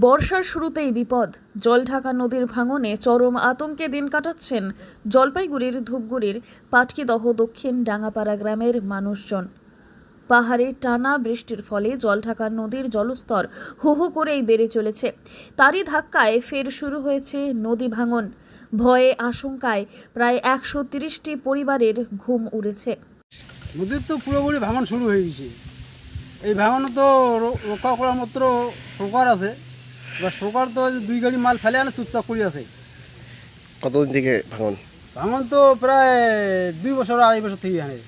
বর্ষার শুরুতেই বিপদ। জলঢাকা নদীর ভাঙনে চরম আতঙ্কে দিন কাটাচ্ছেন জলপাইগুড়ির ধূপগুড়ির পাটকিদহ দক্ষিণ ডাঙ্গাপাড়া গ্রামের মানুষজন। পাহাড়ে টানা বৃষ্টির ফলে জলঢাকা নদীর জলস্তর হু হু করেই বেড়ে চলেছে। তারই ধাক্কায় ফের শুরু হয়েছে নদী ভাঙন। ভয়ে আশঙ্কায় প্রায় একশো তিরিশটি পরিবারের ঘুম উড়েছে। নদীর তো পুরোপুরি ভাঙন শুরু হয়ে গেছে। এই ভাঙন তো রক্ষা করার মাত্র সরকার আছে। এবার সরকার তো দুই গাড়ি মাল ফেলে আনে চুপচাপ করি আছে। কতদিন থেকে ভাঙন? ভাঙন তো প্রায় দুই বছর আড়াই বছর থেকে আনে।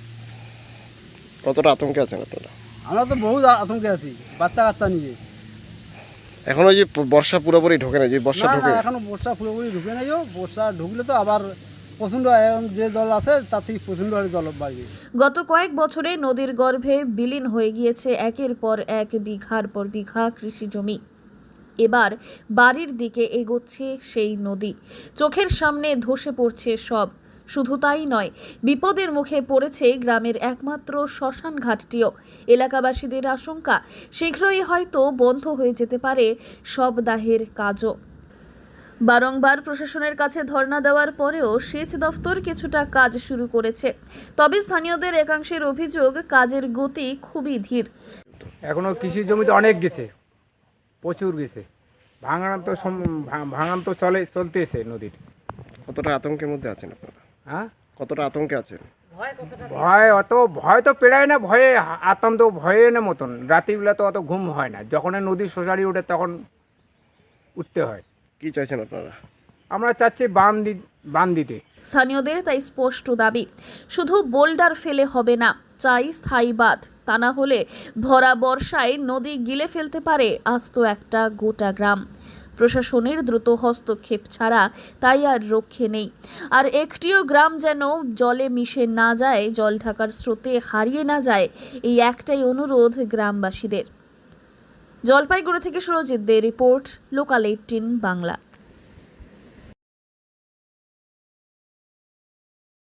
কতটা আতঙ্কে আছেন আপনারা? আমরা তো বহুত আতঙ্কে আছি বাচ্চা কাচ্চা নিয়ে। এখন ওই যে বর্ষা পুরোপুরি ঢোকে না যে বর্ষা ঢোকে? এখনও বর্ষা পুরোপুরি ঢুকে নাইও বর্ষা ঢুকলে তো আবার প্রচণ্ড এখন যে জল আছে তার থেকে প্রচণ্ড হারে জল বাড়বে। গত কয়েক বছরে নদীর গর্ভে বিলীন হয়ে গিয়েছে একের পর এক বিঘার পর বিঘা কৃষি জমি। এবার বাড়ির দিকে এগোচ্ছে সেই নদী। চোখের সামনে ধসে পড়ছে সব। শুধু তাই নয়, বিপদের মুখে পড়েছে গ্রামের একমাত্র শ্মশান ঘাটটিও এলাকাবাসীদের আশঙ্কা, শীঘ্রই হয়তো বন্ধ হয়ে যেতে পারে সব দাহের কাজও। বারংবার প্রশাসনের কাছে ধর্ণা দেওয়ার পরেও সেচ দফতর কিছুটা কাজ শুরু করেছে। তবে স্থানীয়দের একাংশের অভিযোগ, কাজের গতি খুবই ধীর। এখনও কৃষি জমিতে অনেক গেছে, প্রচুর গেছে। ভাঙান তো সম- ভাঙান তো চলে চলতেছে নদীর কতটা আতঙ্কের মধ্যে আছেন আপনারা? হ্যাঁ? কতটা আতঙ্কে আছেন? ভয় অত ভয় তো পেড়ায় না ভয়ে আতঙ্ক ভয়ে না মতন। রাত্রিবেলা তো অত ঘুম হয় না। যখন নদীর সোসারি ওঠে তখন উঠতে হয়। কি চাইছেন আপনারা? আমরা চাচ্ছি বান দি বান দিতে স্থানীয়দের তাই স্পষ্ট দাবি। শুধু বোল্ডার ফেলে হবে না। চাই স্থায়ী বাঁধ। তা না হলে ভরা বর্ষায় নদী গিলে ফেলতে পারে আস্ত একটা গোটা গ্রাম। প্রশাসনের দ্রুত হস্তক্ষেপ ছাড়া তাই আর রক্ষে নেই। আর একটিও গ্রাম যেন জলে মিশে না যায়, জল ঢাকার স্রোতে হারিয়ে না যায়, এই একটাই অনুরোধ গ্রামবাসীদের। জলপাইগুড়ি থেকে Surajit De report, local eighteen Bangla.